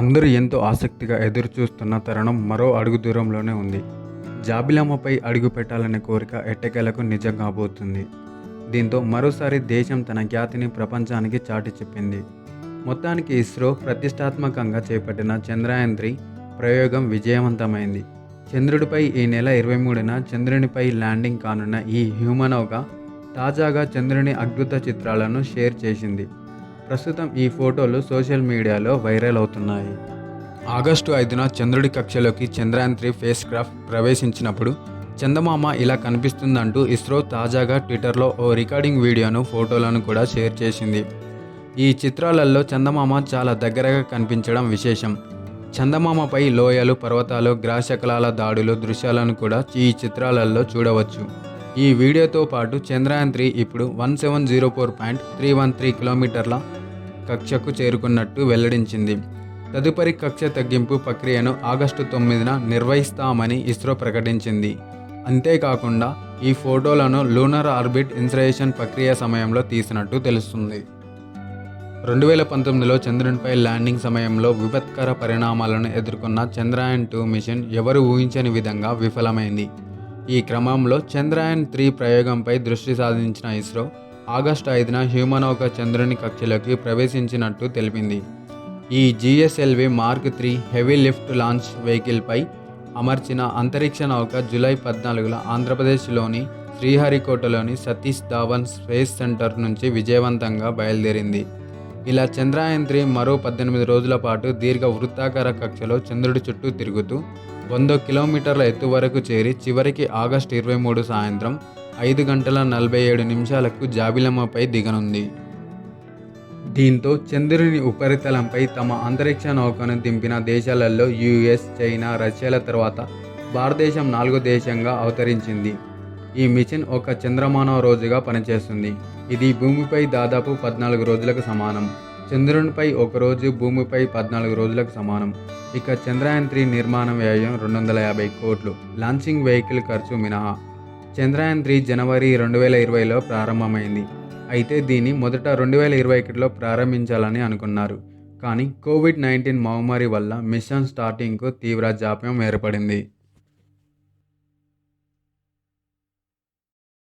అందరూ ఎంతో ఆసక్తిగా ఎదురుచూస్తున్న తరుణం మరో అడుగు దూరంలోనే ఉంది. జాబిలామపై అడుగు పెట్టాలనే కోరిక ఎట్టకేలకు నిజం కాబోతుంది. దీంతో మరోసారి దేశం తన ఖ్యాతిని ప్రపంచానికి చాటి చెప్పింది. మొత్తానికి ఇస్రో ప్రతిష్టాత్మకంగా చేపట్టిన చంద్రయాన్ త్రీ ప్రయోగం విజయవంతమైంది. చంద్రుడిపై ఈ నెల ఇరవై మూడున చంద్రునిపై ల్యాండింగ్ కానున్న ఈ హ్యూమనోగా తాజాగా చంద్రుని అద్భుత చిత్రాలను షేర్ చేసింది. ప్రస్తుతం ఈ ఫోటోలు సోషల్ మీడియాలో వైరల్ అవుతున్నాయి. ఆగస్టు ఐదున చంద్రుడి కక్షలోకి చంద్రయాన్ త్రీ ఫేస్ క్రాఫ్ట్ ప్రవేశించినప్పుడు చందమామ ఇలా కనిపిస్తుందంటూ ఇస్రో తాజాగా ట్విట్టర్లో ఓ రికార్డింగ్ వీడియోను ఫోటోలను కూడా షేర్ చేసింది. ఈ చిత్రాలలో చందమామ చాలా దగ్గరగా కనిపించడం విశేషం. చందమామపై లోయలు పర్వతాలు గ్రాశకలాల దాడులు దృశ్యాలను కూడా ఈ చిత్రాలలో చూడవచ్చు. ఈ వీడియోతో పాటు చంద్రయాన్ త్రీ ఇప్పుడు one seven zero four point three one three కిలోమీటర్ల కక్షకు చేరుకున్నట్టు వెల్లడించింది. తదుపరి కక్ష తగ్గింపు ప్రక్రియను ఆగస్టు తొమ్మిదిన నిర్వహిస్తామని ఇస్రో ప్రకటించింది. అంతేకాకుండా ఈ ఫోటోలను లూనర్ ఆర్బిట్ ఇన్సరేషన్ ప్రక్రియ సమయంలో తీసినట్టు తెలుస్తుంది. రెండు వేల పంతొమ్మిదిలో చంద్రునిపై ల్యాండింగ్ సమయంలో విపత్కర పరిణామాలను ఎదుర్కొన్న చంద్రయాన్ టూ మిషన్ ఎవరు ఊహించని విధంగా విఫలమైంది. ఈ క్రమంలో చంద్రయాన్ త్రీ ప్రయోగంపై దృష్టి సాధించిన ఇస్రో ఆగస్టు ఐదున హ్యూమనోక చంద్రుని కక్షలోకి ప్రవేశించినట్టు తెలిపింది. ఈ GSLV mark three heavy lift launch వెహికల్పై అమర్చిన అంతరిక్ష నౌక జూలై పద్నాలుగున ఆంధ్రప్రదేశ్లోని శ్రీహరికోటలోని సతీష్ ధావన్ స్పేస్ సెంటర్ నుంచి విజయవంతంగా బయలుదేరింది. ఇలా చంద్రయాన్ త్రీ మరో పద్దెనిమిది రోజుల పాటు దీర్ఘ వృత్తాకార కక్షలో చంద్రుడి చుట్టూ తిరుగుతూ వంద కిలోమీటర్ల ఎత్తు వరకు చేరి చివరికి ఆగస్టు ఇరవై మూడు సాయంత్రం ఐదు గంటల నలభై ఏడు నిమిషాలకు జాబిలమ్మపై దిగనుంది. దీంతో చంద్రుని ఉపరితలంపై తమ అంతరిక్ష నౌకను దింపిన దేశాలలో యుఎస్ చైనా రష్యాల తర్వాత భారతదేశం నాలుగో దేశంగా అవతరించింది. ఈ మిషన్ ఒక చంద్రమానవ రోజుగా పనిచేస్తుంది. ఇది భూమిపై దాదాపు పద్నాలుగు రోజులకు సమానం. చంద్రునిపై ఒకరోజు భూమిపై పద్నాలుగు రోజులకు సమానం. ఇక చంద్రయాన్ త్రీ నిర్మాణ వ్యయం రెండు వందల యాభై కోట్లు. లాంచింగ్ వెహికల్ ఖర్చు మినహా చంద్రయాన్ త్రీ జనవరి రెండు వేల ఇరవైలో ప్రారంభమైంది. అయితే దీన్ని మొదట రెండు వేల ఇరవై ఒకటిలో ప్రారంభించాలని అనుకున్నారు. కానీ కోవిడ్ నైన్టీన్ మహమ్మారి వల్ల మిషన్ స్టార్టింగ్కు తీవ్ర జాప్యం ఏర్పడింది.